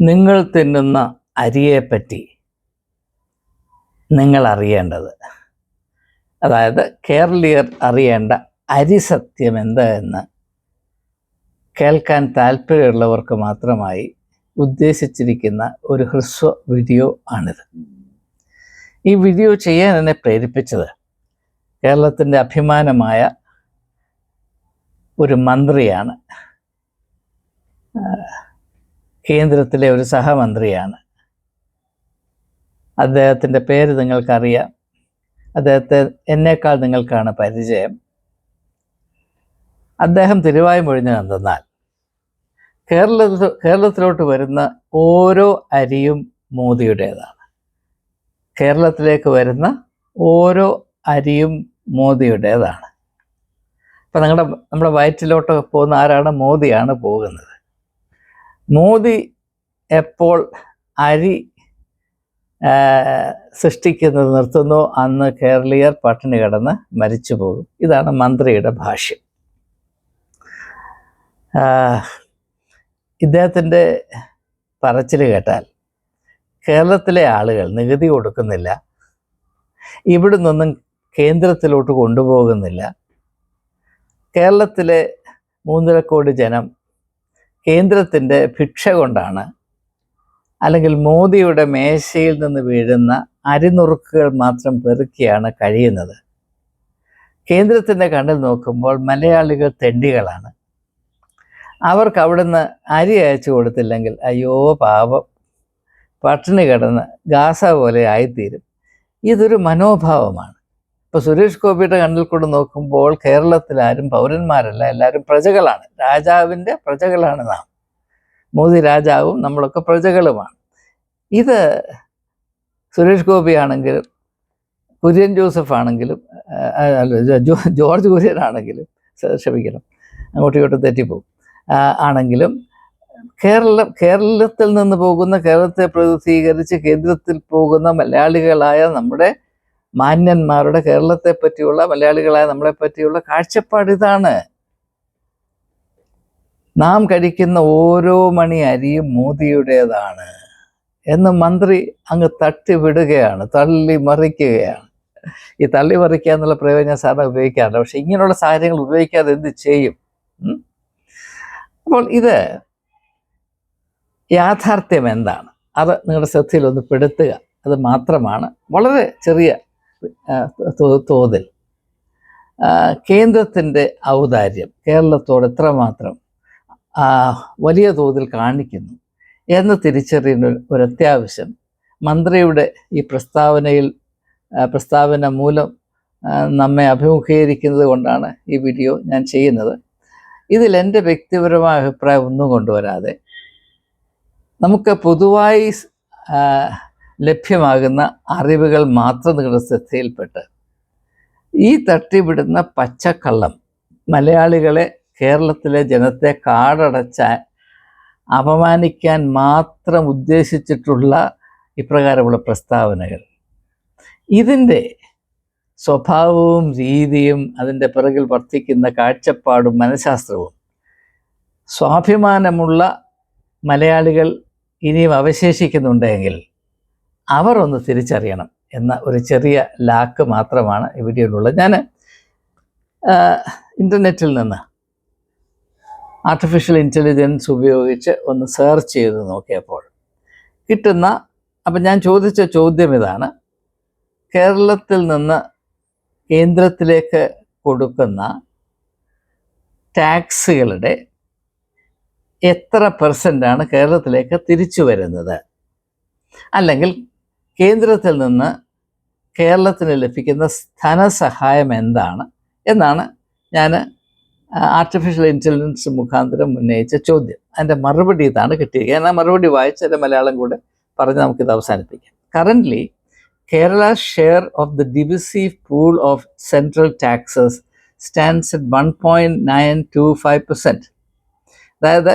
നിങ്ങൾ തിന്നുന്ന അരിയെപ്പറ്റി നിങ്ങൾ അറിയേണ്ടത് അതായത് കേരളീയർ അറിയേണ്ട അരി സത്യം എന്ത് എന്ന് കേൾക്കാൻ താല്പര്യമുള്ളവർക്ക് മാത്രമായി ഉദ്ദേശിച്ചിരിക്കുന്ന ഒരു ഹ്രസ്വ വീഡിയോ ആണിത്. ഈ വീഡിയോ ചെയ്യാൻ എന്നെ പ്രേരിപ്പിച്ചത് കേരളത്തിന്റെ അഭിമാനമായ ഒരു മന്ത്രിയാണ് കേന്ദ്രത്തിലെ ഒരു സഹമന്ത്രിയാണ്. അദ്ദേഹത്തിന്റെ പേര് നിങ്ങൾക്കറിയാം. അദ്ദേഹത്തെ എന്നേക്കാൾ നിങ്ങൾക്കാണ് പരിചയം. അദ്ദേഹം തിരുവായ്മൊഴിഞ്ഞ് എന്തെന്നാൽ കേരളത്തിൽ കേരളത്തിലോട്ട് വരുന്ന ഓരോ അരിയും മോദിയുടേതാണ്. കേരളത്തിലേക്ക് വരുന്ന ഓരോ അരിയും മോദിയുടേതാണ്. അപ്പം നിങ്ങളുടെ നമ്മുടെ വയറ്റിലോട്ട് പോകുന്ന ആരാണ്? മോദിയാണ് പോകുന്നത്. മോദി എപ്പോൾ അരി സൃഷ്ടിക്കുന്നത് നിർത്തുന്നു അന്ന് കേരളീയർ പട്ടിണി കിടന്ന് മരിച്ചു പോകും. ഇതാണ് മന്ത്രിയുടെ ഭാഷ്യം. ഇദ്ദേഹത്തിന്റെ പറച്ചിൽ കേട്ടാൽ കേരളത്തിലെ ആളുകൾ നികുതി കൊടുക്കുന്നില്ല ഇവിടെ നിന്നും കേന്ദ്രത്തിലോട്ട് കൊണ്ടുപോകുന്നില്ല കേരളത്തിലെ മൂന്നര കോടി ജനം കേന്ദ്രത്തിന്റെ ഭിക്ഷ കൊണ്ടാണ് അല്ലെങ്കിൽ മോദിയുടെ മേശയിൽ നിന്ന് വീഴുന്ന അരിനുറുക്കുകൾ മാത്രം പെറുക്കിയാണ് കഴിയുന്നത്. കേന്ദ്രത്തിന്റെ കണ്ണിൽ നോക്കുമ്പോൾ മലയാളികൾ തെണ്ടികളാണ്. അവർക്ക് അവിടുന്ന് അരി അയച്ചു കൊടുത്തില്ലെങ്കിൽ അയ്യോ പാപം പട്ടിണി കിടന്ന് ഗാസ പോലെ ആയിത്തീരും. ഇതൊരു മനോഭാവമാണ്. ഇപ്പോൾ സുരേഷ് ഗോപിയുടെ കണ്ണിൽ കൂടെ നോക്കുമ്പോൾ കേരളത്തിൽ ആരും പൗരന്മാരല്ല എല്ലാവരും പ്രജകളാണ്. രാജാവിന്റെ പ്രജകളാണ് നാം. മോദി രാജാവും നമ്മളൊക്കെ പ്രജകളുമാണ്. ഇത് സുരേഷ് ഗോപി ആണെങ്കിലും കുര്യൻ ജോസഫ് ആണെങ്കിലും അല്ല ജോർജ് കുര്യൻ ആണെങ്കിലും ക്ഷമിക്കണം അങ്ങോട്ടും ഇങ്ങോട്ടും തെറ്റിപ്പോകും ആണെങ്കിലും കേരളം കേരളത്തിൽ നിന്ന് പോകുന്ന കേരളത്തെ പ്രതിനിധീകരിച്ച് കേന്ദ്രത്തിൽ പോകുന്ന മലയാളികളായ നമ്മുടെ മാന്യന്മാരുടെ കേരളത്തെ പറ്റിയുള്ള മലയാളികളായ നമ്മളെ പറ്റിയുള്ള കാഴ്ചപ്പാട് ഇതാണ്. നാം കഴിക്കുന്ന ഓരോ മണി അരിയും മോദിയുടേതാണ് എന്ന് മന്ത്രി അങ്ങ് തട്ടിവിടുകയാണ് തള്ളി മറിക്കുകയാണ്. ഈ തള്ളി മറിക്കുക എന്നുള്ള പ്രയോഗം ഞാൻ സാറിന് ഉപയോഗിക്കാറില്ല പക്ഷെ ഇങ്ങനെയുള്ള സാഹചര്യങ്ങൾ ഉപയോഗിക്കാതെ എന്ത് ചെയ്യും? അപ്പോൾ ഇത് യാഥാർത്ഥ്യം എന്താണ്? അത് നിങ്ങളുടെ ശ്രദ്ധയിൽ ഒന്ന് പെടുത്തുക. അത് മാത്രമാണ്. വളരെ ചെറിയ തോതിൽ. കേന്ദ്രത്തിന്റെ ഔദാര്യം കേരളത്തോട് എത്രമാത്രം വലിയ തോതിൽ കാണിക്കുന്നു എന്ന് തിരിച്ചറിയുന്ന ഒരു- അത്യാവശ്യം മന്ത്രിയുടെ ഈ പ്രസ്താവനയിൽ പ്രസ്താവന മൂലം നമ്മെ അഭിമുഖീകരിക്കുന്നത് കൊണ്ടാണ് ഈ വീഡിയോ ഞാൻ ചെയ്യുന്നത്. ഇതിൽ എന്റെ വ്യക്തിപരമായ അഭിപ്രായം ഒന്നും കൊണ്ടുവരാതെ നമുക്ക് പൊതുവായി ലഭ്യമാകുന്ന അറിവുകൾ മാത്രം നിങ്ങളുടെ ശ്രദ്ധയിൽപ്പെട്ട്. ഈ തട്ടിവിടുന്ന പച്ചക്കള്ളം മലയാളികളെ കേരളത്തിലെ ജനത്തെ കാടടച്ച അപമാനിക്കാൻ മാത്രം ഉദ്ദേശിച്ചിട്ടുള്ള ഇപ്രകാരമുള്ള പ്രസ്താവനകൾ. ഇതിന്റെ സ്വഭാവവും രീതിയും അതിന്റെ പിറകിൽ വർത്തിക്കുന്ന കാഴ്ചപ്പാടും മനഃശാസ്ത്രവും സ്വാഭിമാനമുള്ള മലയാളികൾ ഇനിയും അവശേഷിക്കുന്നുണ്ടെങ്കിൽ അവർ ഒന്ന് തിരിച്ചറിയണം എന്ന ഒരു ചെറിയ ലാക്ക് മാത്രമാണ് ഈ ഞാൻ ഇന്റർനെറ്റിൽ നിന്ന് ആർട്ടിഫിഷ്യൽ ഇന്റലിജൻസ് ഉപയോഗിച്ച് ഒന്ന് സെർച്ച് ചെയ്ത് നോക്കിയപ്പോൾ കിട്ടുന്ന അപ്പം ഞാൻ ചോദിച്ച ചോദ്യം ഇതാണ്. കേരളത്തിൽ നിന്ന് കേന്ദ്രത്തിലേക്ക് കൊടുക്കുന്ന ടാക്സുകളുടെ എത്ര പെർസെന്റാണ് കേരളത്തിലേക്ക് തിരിച്ചു വരുന്നത്? അല്ലെങ്കിൽ കേന്ദ്രത്തിൽ നിന്ന് കേരളത്തിന് ലഭിക്കുന്ന ധനസഹായം എന്താണ് എന്നാണ് ഞാൻ ആർട്ടിഫിഷ്യൽ ഇന്റലിജൻസ് മുഖാന്തരം ഉന്നയിച്ച ചോദ്യം. അതിന്റെ മറുപടി ഇതാണ് കിട്ടിയത്. ഞാൻ ആ മറുപടി വായിച്ചതിന്റെ മലയാളം കൂടെ പറഞ്ഞ് നമുക്കിത് അവസാനിപ്പിക്കാം. Currently Kerala share of the divisive pool of central taxes stands at one point nine two five percent അതായത്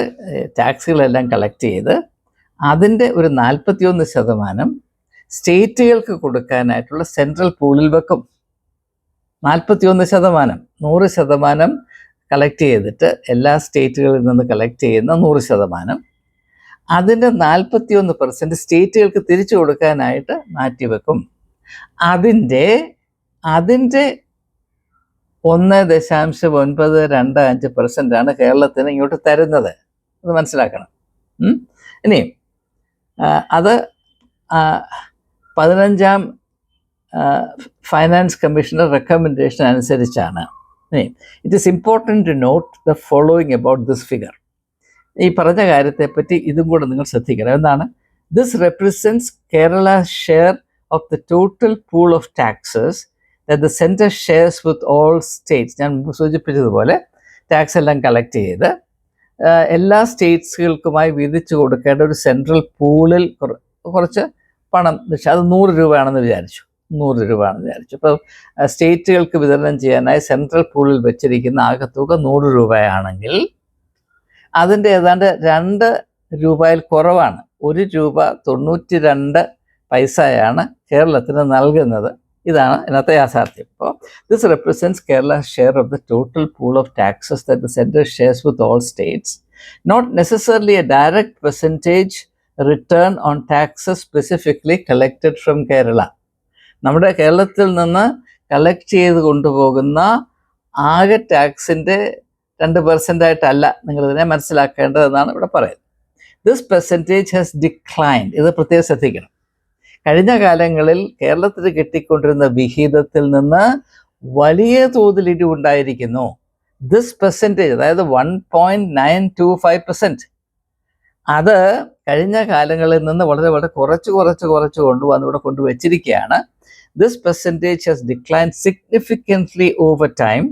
ടാക്സുകളെല്ലാം കളക്ട് ചെയ്ത് അതിന്റെ ഒരു നാൽപ്പത്തിയൊന്ന് ശതമാനം സ്റ്റേറ്റുകൾക്ക് കൊടുക്കാനായിട്ടുള്ള സെൻട്രൽ പൂളിൽ വെക്കും. നാൽപ്പത്തിയൊന്ന് ശതമാനം നൂറ് ശതമാനം കളക്ട് ചെയ്തിട്ട് എല്ലാ സ്റ്റേറ്റുകളിൽ നിന്ന് കളക്ട് ചെയ്യുന്ന നൂറ് ശതമാനം. അതിന്റെ നാൽപ്പത്തി ഒന്ന് പെർസെന്റ് സ്റ്റേറ്റുകൾക്ക് തിരിച്ചു കൊടുക്കാനായിട്ട് മാറ്റിവെക്കും അതിന്റെ അതിന്റെ ഒന്ന് ദശാംശം ഒൻപത് രണ്ട് അഞ്ച് പെർസെന്റ് ആണ് കേരളത്തിന് ഇങ്ങോട്ട് തരുന്നത്. അത് മനസ്സിലാക്കണം. ഇനിയും ഇനി അത് പതിനഞ്ചാം ഫൈനാൻസ് കമ്മീഷന്റെ റെക്കമെൻഡേഷൻ അനുസരിച്ചാണ്. It is important to note the following about this figure ഈ പറഞ്ഞ കാര്യത്തെപ്പറ്റി ഇതും കൂടെ നിങ്ങൾ ശ്രദ്ധിക്കണം. എന്താണ്? This represents Kerala share of the total pool of taxes the center shares with all states ഞാൻ സൂചിപ്പിച്ചതുപോലെ ടാക്സ് എല്ലാം കളക്ട് ചെയ്ത് എല്ലാ സ്റ്റേറ്റ്സുകൾക്കുമായി വിധിച്ചു കൊടുക്കേണ്ട ഒരു സെൻട്രൽ പൂളിൽ കുറച്ച് പണം അത് നൂറ് രൂപയാണെന്ന് വിചാരിച്ചു. നൂറ് രൂപയാണെന്ന് വിചാരിച്ചു. അപ്പോൾ സ്റ്റേറ്റുകൾക്ക് വിതരണം ചെയ്യാനായി സെൻട്രൽ പൂളിൽ വെച്ചിരിക്കുന്ന ആകെ തുക നൂറ് രൂപയാണെങ്കിൽ അതിന്റെ ഏതാണ്ട് രണ്ട് രൂപയിൽ കുറവാണ്. ഒരു രൂപ തൊണ്ണൂറ്റി രണ്ട് പൈസയാണ് കേരളത്തിന് നൽകുന്നത്. ഇതാണ് ഇന്നത്തെ യാഥാർത്ഥ്യം. അപ്പോൾ this represents Kerala share of the total pool of taxes that the central shares with all states not necessarily a direct percentage return on taxes specifically collected from Kerala നമ്മുടെ കേരളത്തിൽ നിന്ന് കളക്ട് ചെയ്ത് കൊണ്ടുപോകുന്ന ആകെ ടാക്സിന്റെ രണ്ട് പെർസെന്റ് ആയിട്ടല്ല നിങ്ങളിതിനെ മനസ്സിലാക്കേണ്ടതെന്നാണ് ഇവിടെ പറയുന്നത്. ദിസ് പെർസെന്റേജ് ഹാസ് ഡിക്ലൈൻഡ് ഇത് പ്രത്യേകം ശ്രദ്ധിക്കണം. കഴിഞ്ഞ കാലങ്ങളിൽ കേരളത്തിൽ കിട്ടിക്കൊണ്ടിരുന്ന വിഹിതത്തിൽ നിന്ന് വലിയ തോതിൽ ഇടിവുണ്ടായിരിക്കുന്നു. ദിസ് പെർസെന്റേജ് അതായത് one point nine two five percent അത് കഴിഞ്ഞ കാലങ്ങളിൽ നിന്ന് വളരെ വളരെ കുറച്ച് കുറച്ച് കുറച്ച് കൊണ്ടുവന്ന് ഇവിടെ കൊണ്ടുവച്ചിരിക്കുകയാണ്. This percentage has decline significantly over time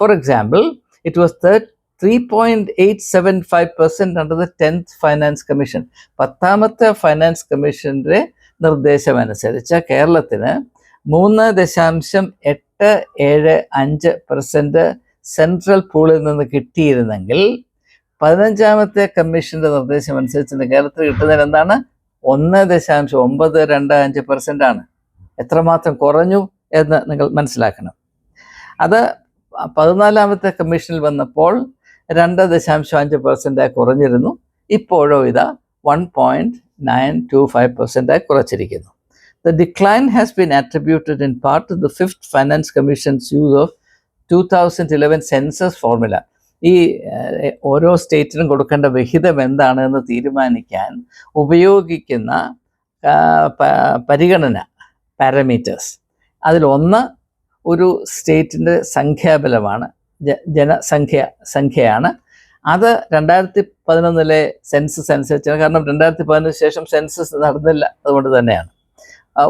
for example it was third three point eight seven five percent under the tenth finance commission പത്താമത്തെ ഫൈനാൻസ് കമ്മീഷന്റെ നിർദ്ദേശമനുസരിച്ച് കേരളത്തിന് മൂന്ന് ദശാംശം എട്ട് ഏഴ് അഞ്ച് പെർസെന്റ് സെൻട്രൽ പൂളിൽ നിന്ന് കിട്ടിയിരുന്നെങ്കിൽ പതിനഞ്ചാമത്തെ കമ്മീഷന്റെ നിർദ്ദേശം അനുസരിച്ച് കേരളത്തിൽ കിട്ടുന്നതിന് എന്താണ്? ഒന്ന് ദശാംശം ഒമ്പത് രണ്ട് അഞ്ച് പെർസെന്റ് ആണ്. എത്രമാത്രം കുറഞ്ഞു എന്ന് നിങ്ങൾ മനസ്സിലാക്കണം. അത് പതിനാലാമത്തെ കമ്മീഷനിൽ വന്നപ്പോൾ രണ്ട് ദശാംശം അഞ്ച് പെർസെന്റായി കുറഞ്ഞിരുന്നു. ഇപ്പോഴോ ഇതാ one point nine two five പെർസെന്റായി കുറച്ചിരിക്കുന്നു. The decline has been attributed in part to the fifth finance commission's use of two thousand eleven census formula ഈ ഓരോ സ്റ്റേറ്റിനും കൊടുക്കേണ്ട വിഹിതം എന്താണ് എന്ന് തീരുമാനിക്കാൻ ഉപയോഗിക്കുന്ന പരിഗണന പാരാമീറ്റേഴ്സ് അതിലൊന്ന് ഒരു സ്റ്റേറ്റിന്റെ സംഖ്യാബലമാണ് ജനസംഖ്യ സംഖ്യയാണ്. അത് രണ്ടായിരത്തി പതിനൊന്നിലെ സെൻസസ് അനുസരിച്ചാണ്. കാരണം രണ്ടായിരത്തി പതിനൊന്നിന് ശേഷം സെൻസസ് നടന്നില്ല അതുകൊണ്ട് തന്നെയാണ്.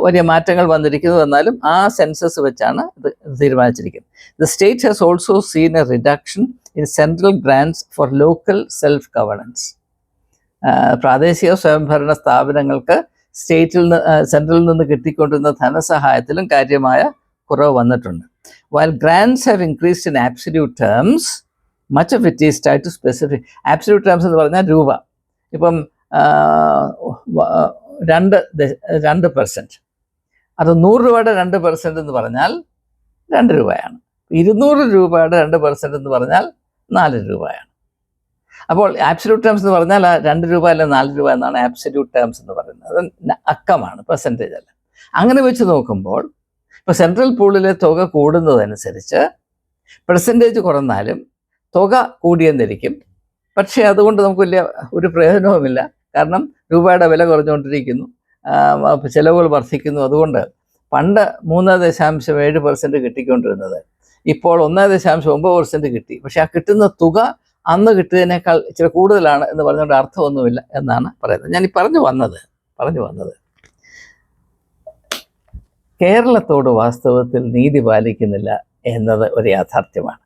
വലിയ മാറ്റങ്ങൾ വന്നിരിക്കുന്നു. എന്നാലും ആ സെൻസസ് വെച്ചാണ് ഇത് തീരുമാനിച്ചിരിക്കുന്നത്. The state has also seen a reduction in central grants for local self governance പ്രാദേശിക സ്വയംഭരണ സ്ഥാപനങ്ങൾക്ക് സ്റ്റേറ്റിൽ നിന്ന് സെൻട്രലിൽ നിന്ന് കിട്ടിക്കൊണ്ടിരുന്ന ധനസഹായത്തിലും കാര്യമായ കുറവ് വന്നിട്ടുണ്ട്. While grants have increased in absolute terms much of it is tie to specific absolute terms എന്ന് പറഞ്ഞാൽ രൂപ. ഇപ്പം രണ്ട് രണ്ട് പെർസെന്റ് അത് നൂറ് രൂപയുടെ രണ്ട് പെർസെന്റ് എന്ന് പറഞ്ഞാൽ രണ്ട് രൂപയാണ്. ഇരുന്നൂറ് രൂപയുടെ രണ്ട് പെർസെന്റ് എന്ന് പറഞ്ഞാൽ നാല് രൂപയാണ്. അപ്പോൾ ആബ്സല്യൂട്ട് ടേംസ് എന്ന് പറഞ്ഞാൽ ആ രണ്ട് രൂപ അല്ല നാല് രൂപ എന്നാണ് ആബ്സല്യൂട്ട് ടേംസ് എന്ന് പറയുന്നത്. അത് അക്കമാണ് പെർസെന്റേജ് അല്ല. അങ്ങനെ വെച്ച് നോക്കുമ്പോൾ ഇപ്പോൾ സെൻട്രൽ പൂളിലെ തുക കൂടുന്നതനുസരിച്ച് പെർസെന്റേജ് കുറഞ്ഞാലും തുക കൂടിയെന്നിരിക്കും. പക്ഷേ അതുകൊണ്ട് നമുക്ക് വലിയ ഒരു പ്രയോജനവുമില്ല. കാരണം രൂപയുടെ വില കുറഞ്ഞുകൊണ്ടിരിക്കുന്നു. ചിലവുകൾ വർദ്ധിക്കുന്നു. അതുകൊണ്ട് പണ്ട് മൂന്ന് ദശാംശം ഏഴ് പെർസെന്റ് കിട്ടിക്കൊണ്ടിരുന്നത് ഇപ്പോൾ ഒന്നേ ദശാംശം ഒമ്പത് പെർസെന്റ് കിട്ടി. പക്ഷേ ആ കിട്ടുന്ന തുക അന്ന് കിട്ടിയതിനേക്കാൾ ഇച്ചിരി കൂടുതലാണ് എന്ന് പറഞ്ഞുകൊണ്ട് അർത്ഥമൊന്നുമില്ല എന്നാണ് പറയുന്നത്. ഞാൻ ഈ പറഞ്ഞു വന്നത് പറഞ്ഞു വന്നത്. കേരളത്തോട് വാസ്തവത്തിൽ നീതി പാലിക്കുന്നില്ല എന്നത് ഒരു യാഥാർത്ഥ്യമാണ്.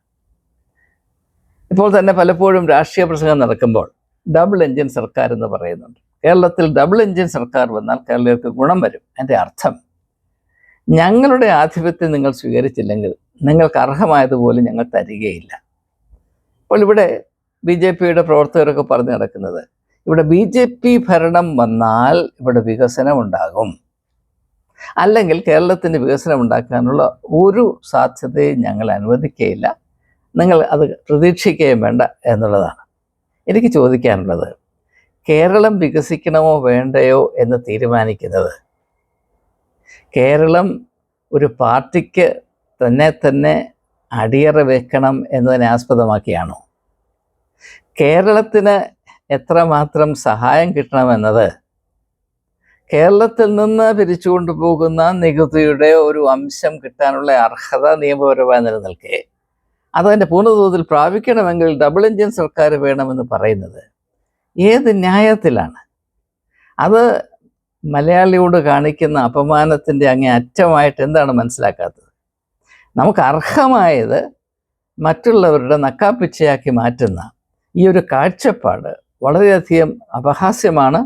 ഇപ്പോൾ തന്നെ പലപ്പോഴും രാഷ്ട്രീയ പ്രസംഗം നടക്കുമ്പോൾ ഡബിൾ എഞ്ചിൻ സർക്കാർ എന്ന് പറയുന്നുണ്ട്. കേരളത്തിൽ ഡബിൾ എഞ്ചിൻ സർക്കാർ വന്നാൽ കേരളീയർക്ക് ഗുണം വരും. എന്റെ അർത്ഥം ഞങ്ങളുടെ ആധിപത്യം നിങ്ങൾ സ്വീകരിച്ചില്ലെങ്കിൽ നിങ്ങൾക്ക് അർഹമായതുപോലും ഞങ്ങൾ തരികയില്ല. അപ്പോൾ ഇവിടെ ബി ജെ പിയുടെ പ്രവർത്തകരൊക്കെ പറഞ്ഞു നടക്കുന്നത് ഇവിടെ ബി ജെ പി ഭരണം വന്നാൽ ഇവിടെ വികസനം ഉണ്ടാകും അല്ലെങ്കിൽ കേരളത്തിന് വികസനം ഉണ്ടാക്കാനുള്ള ഒരു സാധ്യതയും ഞങ്ങൾ അനുവദിക്കുകയില്ല. നിങ്ങൾ അത് പ്രതീക്ഷിക്കുകയും വേണ്ട എന്നുള്ളതാണ്. എനിക്ക് ചോദിക്കാനുള്ളത് കേരളം വികസിക്കണമോ വേണ്ടയോ എന്ന് തീരുമാനിക്കുന്നത്? കേരളം ഒരു പാർട്ടിക്ക് തന്നെ തന്നെ അടിയറ വെക്കണം എന്നതിനെ ആസ്പദമാക്കിയാണോ? കേരളത്തിന് എത്രമാത്രം സഹായം കിട്ടണമെന്നത്? കേരളത്തിൽ നിന്ന് പിരിച്ചുകൊണ്ടു പോകുന്ന നികുതിയുടെ ഒരു അംശം കിട്ടാനുള്ള അർഹത നിയമപരമായി നിലനിൽക്കെ. അതതിന്റെ പൂർണതോതിൽ പ്രാപിക്കണമെങ്കിൽ ഡബിൾ എഞ്ചിൻ സർക്കാർ വേണമെന്ന് പറയുന്നത് ഏത് ന്യായത്തിലാണ്? അത് മലയാളിയോട് കാണിക്കുന്ന അപമാനത്തിന്റെ അങ്ങേ അറ്റമായിട്ട് എന്താണ് മനസ്സിലാക്കാത്തത്? നമുക്ക് അർഹമായത് മറ്റുള്ളവരുടെ നക്കാപ്പിച്ചയാക്കി മാറ്റുന്ന ഈ ഒരു കാഴ്ചപ്പാട് വളരെയധികം അപഹാസ്യമാണ്.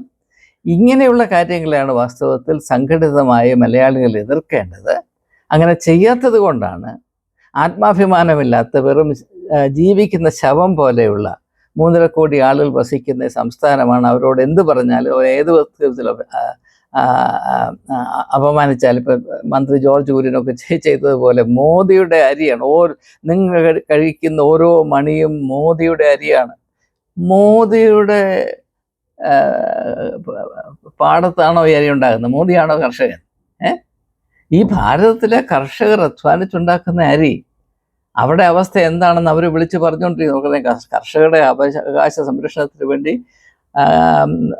ഇങ്ങനെയുള്ള കാര്യങ്ങളെയാണ് വാസ്തവത്തിൽ സംഘടിതമായി മലയാളികൾ എതിർക്കേണ്ടത്. അങ്ങനെ ചെയ്യാത്തത് കൊണ്ടാണ് ആത്മാഭിമാനമില്ലാത്ത വെറും ജീവിക്കുന്ന ശവം പോലെയുള്ള മൂന്നര കോടി ആളുകൾ വസിക്കുന്ന സംസ്ഥാനമാണ്. അവരോട് എന്ത് പറഞ്ഞാലും ഏത് ആ, അപമാനിച്ചാൽ ഇപ്പം മന്ത്രി ജോർജ് കുര്യനൊക്കെ ചെയ്- ചെയ്തതുപോലെ മോദിയുടെ അരിയാണ്. ഓരോ നിങ്ങൾ കഴിക്കുന്ന ഓരോ മണിയും മോദിയുടെ അരിയാണ്. മോദിയുടെ പാടത്താണോ ഈ അരി ഉണ്ടാകുന്നത് മോദിയാണോ കർഷകൻ? ഏ? ഈ ഭാരതത്തിലെ കർഷകർ അധ്വാനിച്ചുണ്ടാക്കുന്ന അരി അവിടെ അവസ്ഥ എന്താണെന്ന് അവർ വിളിച്ച് പറഞ്ഞുകൊണ്ടിരിക്കുന്നു. നോക്കുന്നത് കർഷ- കർഷകരുടെ അവകാശ സംരക്ഷണത്തിന് വേണ്ടി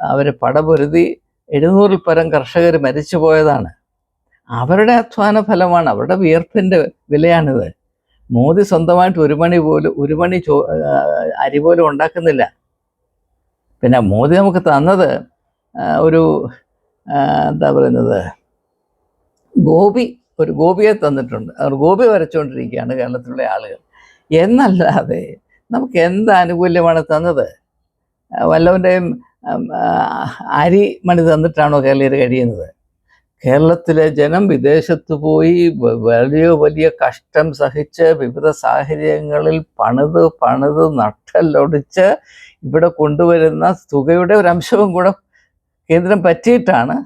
അവർ പടപൊരുതി എഴുന്നൂറിൽ പരം കർഷകർ മരിച്ചു പോയതാണ് അവരുടെ അധ്വാന ഫലമാണ് അവരുടെ വിയർപ്പിന്റെ വിലയാണിത്. മോദി സ്വന്തമായിട്ട് ഒരു മണി പോലും ഒരു മണി ചോ അരി പോലും ഉണ്ടാക്കുന്നില്ല. പിന്നെ മോദി നമുക്ക് തന്നത് ഒരു എന്താ പറയുന്നത് ഗോപി ഒരു ഗോപിയെ തന്നിട്ടുണ്ട്. അവർ ഗോപി വരച്ചുകൊണ്ടിരിക്കുകയാണ് കേരളത്തിലുള്ള ആളുകൾ. എന്നല്ലാതെ നമുക്ക് എന്ത് ആനുകൂല്യമാണ് തന്നത്? വല്ലവന്റെയും അരി മണി തന്നിട്ടാണോ കേരളീയർ കഴിയുന്നത്? കേരളത്തിലെ ജനം വിദേശത്ത് പോയി വലിയ വലിയ കഷ്ടം സഹിച്ച് വിവിധ സാഹചര്യങ്ങളിൽ പണിത് പണിത് നട്ടല്ലൊടിച്ച് ഇവിടെ കൊണ്ടുവരുന്ന തുകയുടെ ഒരു അംശവും കൂടെ കേന്ദ്രം പറ്റിയിട്ടാണ്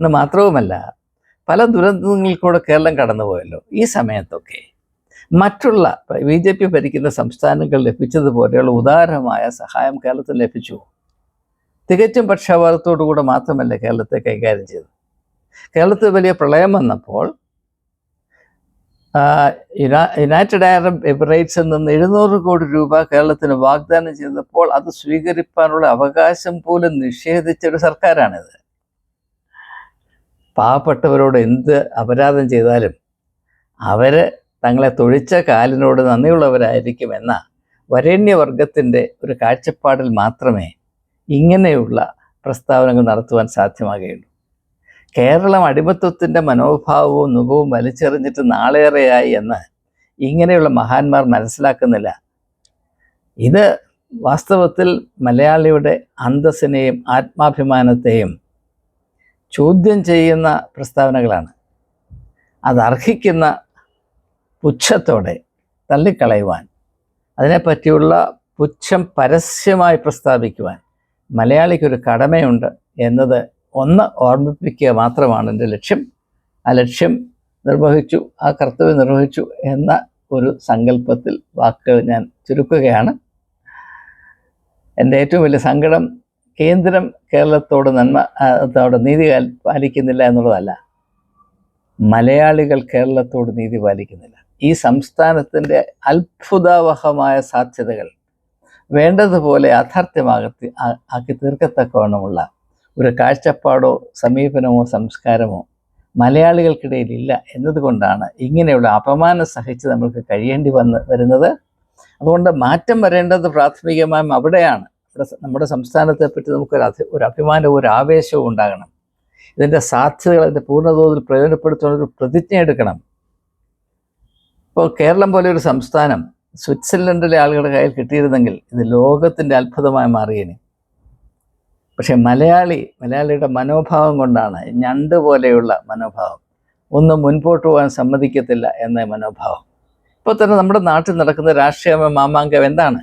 എന്ന് മാത്രവുമല്ല പല ദുരന്തങ്ങളിൽ കൂടെ കേരളം കടന്നുപോയല്ലോ ഈ സമയത്തൊക്കെ. മറ്റുള്ള ബി ജെ പി ഭരിക്കുന്ന സംസ്ഥാനങ്ങൾ ലഭിച്ചതുപോലെയുള്ള ഉദാരമായ സഹായം കേരളത്തിൽ ലഭിച്ചു. തികച്ചും പക്ഷപാതത്തോടുകൂടെ മാത്രമല്ല കേരളത്തെ കൈകാര്യം ചെയ്തത്. കേരളത്തിൽ വലിയ പ്രളയം വന്നപ്പോൾ യുണൈറ്റഡ് അറബ് എമിറേറ്റ്സിൽ നിന്ന് എഴുന്നൂറ് കോടി രൂപ കേരളത്തിന് വാഗ്ദാനം ചെയ്തപ്പോൾ അത് സ്വീകരിക്കാനുള്ള അവകാശം പോലും നിഷേധിച്ച ഒരു സർക്കാരാണിത്. പാവപ്പെട്ടവരോട് എന്ത് അപരാധം ചെയ്താലും അവർ തങ്ങളെ തൊഴിച്ച കാലിനോട് നന്ദിയുള്ളവരായിരിക്കും എന്ന വരേണ്യവർഗത്തിന്റെ ഒരു കാഴ്ചപ്പാടിൽ മാത്രമേ ഇങ്ങനെയുള്ള പ്രസ്താവനകൾ നടത്തുവാൻ സാധ്യമാകുകയുള്ളൂ കേരളം അടിമത്വത്തിന്റെ മനോഭാവവും നുഖവും വലിച്ചെറിഞ്ഞിട്ട് നാളേറെയായി എന്ന് ഇങ്ങനെയുള്ള മഹാന്മാർ മനസ്സിലാക്കുന്നില്ല. ഇത് വാസ്തവത്തിൽ മലയാളിയുടെ അന്തസ്സിനെയും ആത്മാഭിമാനത്തെയും ചോദ്യം ചെയ്യുന്ന പ്രസ്താവനകളാണ്. അത് അർഹിക്കുന്ന പുച്ഛത്തോടെ തള്ളിക്കളയുവാൻ അതിനെപ്പറ്റിയുള്ള പുച്ഛം പരസ്യമായി പ്രസ്താവിക്കുവാൻ മലയാളിക്കൊരു കടമയുണ്ട് എന്നത് ഒന്ന് ഓർമ്മിപ്പിക്കുക മാത്രമാണ് എന്റെ ലക്ഷ്യം. ആ ലക്ഷ്യം നിർവഹിച്ചു ആ കർത്തവ്യം നിർവഹിച്ചു എന്ന ഒരു സങ്കല്പത്തിൽ വാക്കുകൾ ഞാൻ ചുരുക്കുകയാണ്. എന്റെ ഏറ്റവും വലിയ സങ്കടം കേന്ദ്രം കേരളത്തോട് നന്മ അതോടെ നീതി പാലിക്കുന്നില്ല എന്നുള്ളതല്ല. മലയാളികൾ കേരളത്തോട് നീതി പാലിക്കുന്നില്ല. ഈ സംസ്ഥാനത്തിന്റെ അത്ഭുതാവഹമായ സാധ്യതകൾ വേണ്ടതുപോലെ യാഥാർത്ഥ്യമാകത്തി ആക്കി തീർക്കത്തക്കവണ്ണമുള്ള ഒരു കാഴ്ചപ്പാടോ സമീപനമോ സംസ്കാരമോ മലയാളികൾക്കിടയിൽ ഇല്ല എന്നതുകൊണ്ടാണ് ഇങ്ങനെയുള്ള അപമാനം സഹിച്ച് നമ്മൾക്ക് കഴിയേണ്ടി വന്ന് വരുന്നത്. അതുകൊണ്ട് മാറ്റം വരേണ്ടത് പ്രാഥമികമായും അവിടെയാണ്. നമ്മുടെ സംസ്ഥാനത്തെ പറ്റി നമുക്കൊരു അഭി ഒരു അഭിമാനവും ഒരു ആവേശവും ഉണ്ടാകണം. ഇതിന്റെ സാധ്യതകൾ അതിന്റെ പൂർണതോതിൽ പ്രയോജനപ്പെടുത്തുന്ന ഒരു പ്രതിജ്ഞ എടുക്കണം ഇപ്പോൾ കേരളം പോലെ ഒരു സംസ്ഥാനം സ്വിറ്റ്സർലൻഡിലെ ആളുകളുടെ കയ്യിൽ കിട്ടിയിരുന്നെങ്കിൽ ഇത് ലോകത്തിന്റെ അത്ഭുതമായി മാറിയേനെ. പക്ഷേ മലയാളി മലയാളിയുടെ മനോഭാവം കൊണ്ടാണ് ഞണ്ട് പോലെയുള്ള മനോഭാവം. ഒന്നും മുൻപോട്ട് പോകാൻ സമ്മതിക്കത്തില്ല എന്ന മനോഭാവം. ഇപ്പോൾ തന്നെ നമ്മുടെ നാട്ടിൽ നടക്കുന്ന രാഷ്ട്രീയ മാമാങ്കം എന്താണ്?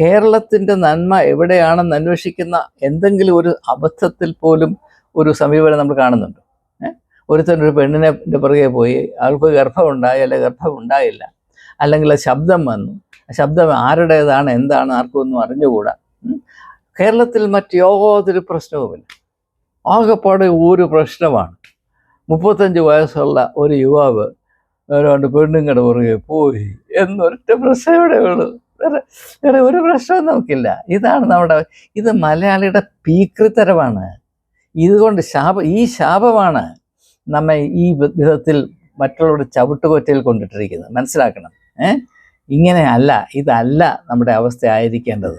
കേരളത്തിന്റെ നന്മ എവിടെയാണെന്ന് അന്വേഷിക്കുന്ന എന്തെങ്കിലും ഒരു അബദ്ധത്തിൽ പോലും ഒരു സമീപനം നമ്മൾ കാണുന്നുണ്ട്? ഏഹ് ഒരുത്തൻ ഒരു പെണ്ണിനെ പുറകെ പോയി അവൾക്ക് ഗർഭമുണ്ടായി അല്ലെങ്കിൽ ഗർഭം ഉണ്ടായില്ല. അല്ലെങ്കിൽ ശബ്ദം വന്നു. ശബ്ദം ആരുടേതാണ് എന്താണ് ആർക്കും ഒന്നും അറിഞ്ഞുകൂടാ. കേരളത്തിൽ മറ്റ് യാതൊരു പ്രശ്നവുമില്ല. ആകെപ്പാടെ ഒരു പ്രശ്നമാണ്. മുപ്പത്തഞ്ച് വയസ്സുള്ള ഒരു യുവാവ് രണ്ട് പെണ്ണുങ്ങളുടെ പുറകെ പോയി എന്നൊരൊറ്റ പ്രശ്നം ഇവിടെ ഉള്ളൂ. വേറെ വേറെ ഒരു പ്രശ്നവും നമുക്കില്ല. ഇതാണ് നമ്മുടെ ഇത് മലയാളിയുടെ പീക്കൃത്തരമാണ് ഇതുകൊണ്ട് ശാപ ഈ ശാപമാണ് നമ്മെ ഈ വിധത്തിൽ മറ്റുള്ളവരുടെ ചവിട്ടുകൊറ്റയിൽ കൊണ്ടിട്ടിരിക്കുന്നത്. മനസ്സിലാക്കണം. ഇങ്ങനെ അല്ല ഇതല്ല നമ്മുടെ അവസ്ഥ ആയിരിക്കേണ്ടത്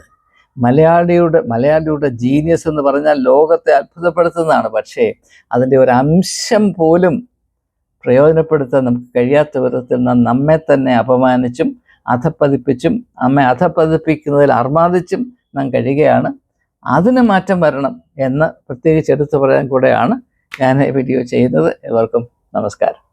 മലയാളിയുടെ മലയാളിയുടെ ജീനിയസ് എന്ന് പറഞ്ഞാൽ ലോകത്തെ അത്ഭുതപ്പെടുത്തുന്നതാണ്. പക്ഷേ അതിന്റെ ഒരു അംശം പോലും പ്രയോജനപ്പെടുത്താൻ നമുക്ക് കഴിയാത്ത വിധത്തിൽ നാം നമ്മെ തന്നെ അപമാനിച്ചും അധപ്പതിപ്പിച്ചും നമ്മെ അധപ്പതിപ്പിക്കുന്നതിൽ അർമാദിച്ചും നാം കഴിയുകയാണ്. അതിന് മാറ്റം വരണം എന്ന് പ്രത്യേകിച്ച് എടുത്തു പറയാൻ കൂടെയാണ് ഞാൻ ഈ വീഡിയോ ചെയ്യുന്നത്. എല്ലാവർക്കും നമസ്കാരം.